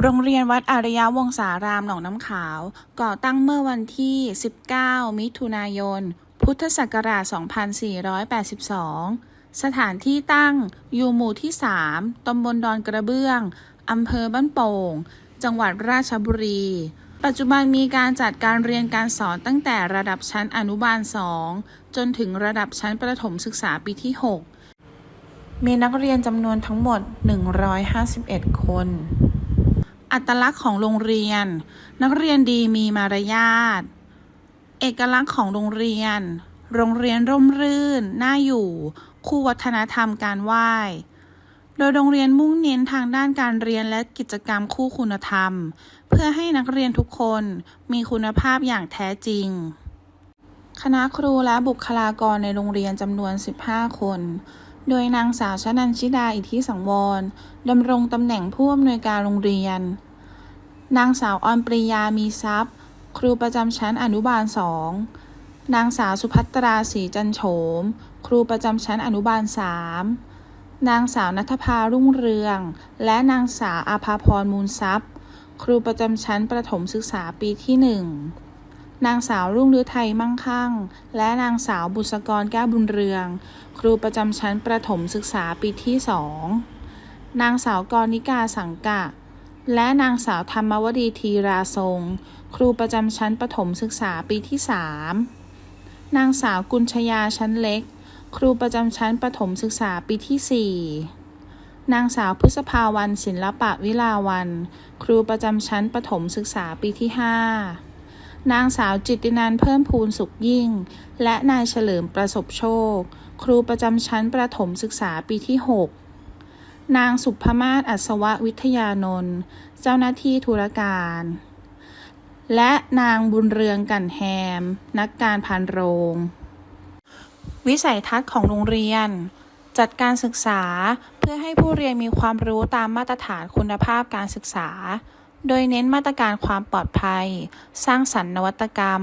โรงเรียนวัดอารยวงศารามหนองน้ำขาว ก่อตั้งเมื่อวันที่ 19 มิถุนายน พุทธศักราช 2482 สถานที่ตั้งอยู่หมู่ที่ 3 ตำบลดอนกระเบื้อง อำเภอบ้านโป่ง จังหวัดราชบุรี ปัจจุบันมีการจัดการเรียนการสอนตั้งแต่ระดับชั้นอนุบาล 2 จนถึงระดับชั้นประถมศึกษาปีที่ 6 มีนักเรียนจำนวนทั้งหมด 151 คน อัตลักษณ์ของโรงเรียน นักเรียนดีมีมารยาท เอกลักษณ์ของโรงเรียน โรงเรียนร่มรื่น น่าอยู่ คู่วัฒนธรรมการไหว้ โดยโรงเรียนมุ่งเน้นทางด้านการเรียนและกิจกรรมคู่คุณธรรม เพื่อให้นักเรียนทุกคนมีคุณภาพอย่างแท้จริง คณะครูและบุคลากรในโรงเรียนจำนวน 15 คน โดยนางสาวชนันชิดาอิทธิสังวรดำรงตำแหน่งผู้อำนวยการโรงเรียน นางสาวออนปริยามีทรัพย์ ครูประจำชั้นอนุบาลสองนางสาวสุภัตราศรีจันโฉม ครูประจำชั้นอนุบาลสามนางสาวนัทภารุ่งเรือง และนางสาวอาภาพรมูลทรัพย์ ครูประจำชั้นประถมศึกษาปีที่หนึ่ง นางสาวรุ่งฤทัยมั่งคั่ง และนางสาวบุษกรแก้วบุญเรือง ครูประจำชั้นประถมศึกษาปีที่สองนางสาวกรนิกาสังกะ และนางสาวธรรมวดีทีราทรง ครูประจำชั้นประถมศึกษาปีที่สามนางสาวกุญชยาชั้นเล็ก ครูประจำชั้นประถมศึกษาปีที่สี่นางสาวพฤษภาวันศิลปะวิลาวัน ครูประจำชั้นประถมศึกษาปีที่ห้า นางสาวจิตตินันเพิ่มพูนสุขยิ่ง และนายเฉลิมประสบโชค ครูประจำชั้นประถมศึกษาปีที่หกนางสุภมาศอัศววิทยานนท์เจ้าหน้าที่ธุรการ และนางบุญเรืองกันแฮม นักการพันโรง วิสัยทัศน์ของโรงเรียน จัดการศึกษาเพื่อให้ผู้เรียนมีความรู้ตามมาตรฐานคุณภาพการศึกษา โดยเน้นมาตรการความปลอดภัย สร้างสรรค์นวัตกรรม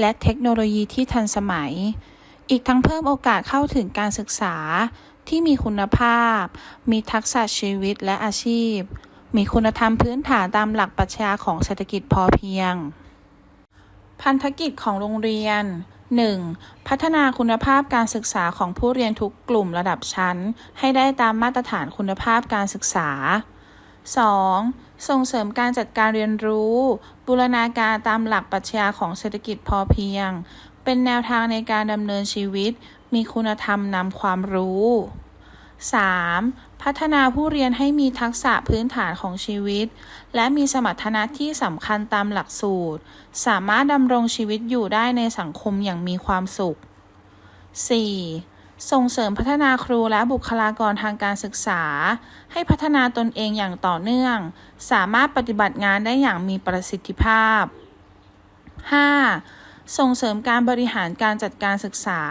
และเทคโนโลยีที่ทันสมัย อีกทั้งเพิ่มโอกาสเข้าถึงการศึกษาที่มีคุณภาพ มีทักษะชีวิตและอาชีพ มีคุณธรรมพื้นฐานตามหลักปรัชญาของเศรษฐกิจพอเพียง พันธกิจของโรงเรียน 1. พัฒนาคุณภาพการศึกษาของผู้เรียนทุกกลุ่มระดับชั้น ให้ได้ตามมาตรฐานคุณภาพการศึกษา 2. ส่งเสริมการจัดการเรียนรู้ บูรณาการตามหลักปรัชญาของเศรษฐกิจพอเพียง เป็นแนวทางในการดำเนินชีวิต มีคุณธรรมนำความรู้ 3. พัฒนาผู้เรียนให้มีทักษะพื้นฐานของชีวิต และมีสมรรถนะที่สำคัญตามหลักสูตร สามารถดำรงชีวิตอยู่ได้ในสังคมอย่างมีความสุข 4. ส่งเสริมพัฒนาครูและบุคลากรทางการศึกษา ให้พัฒนาตนเองอย่างต่อเนื่อง สามารถปฏิบัติงานได้อย่างมีประสิทธิภาพ 5. ส่งเสริมการบริหารการจัดการศึกษา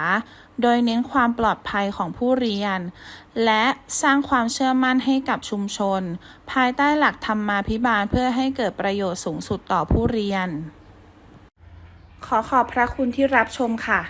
โดยเน้นความปลอดภัยของผู้เรียน และสร้างความเชื่อมั่นให้กับชุมชน ภายใต้หลักธรรมาภิบาลเพื่อให้เกิดประโยชน์สูงสุดต่อผู้เรียน ขอขอบพระคุณที่รับชมค่ะ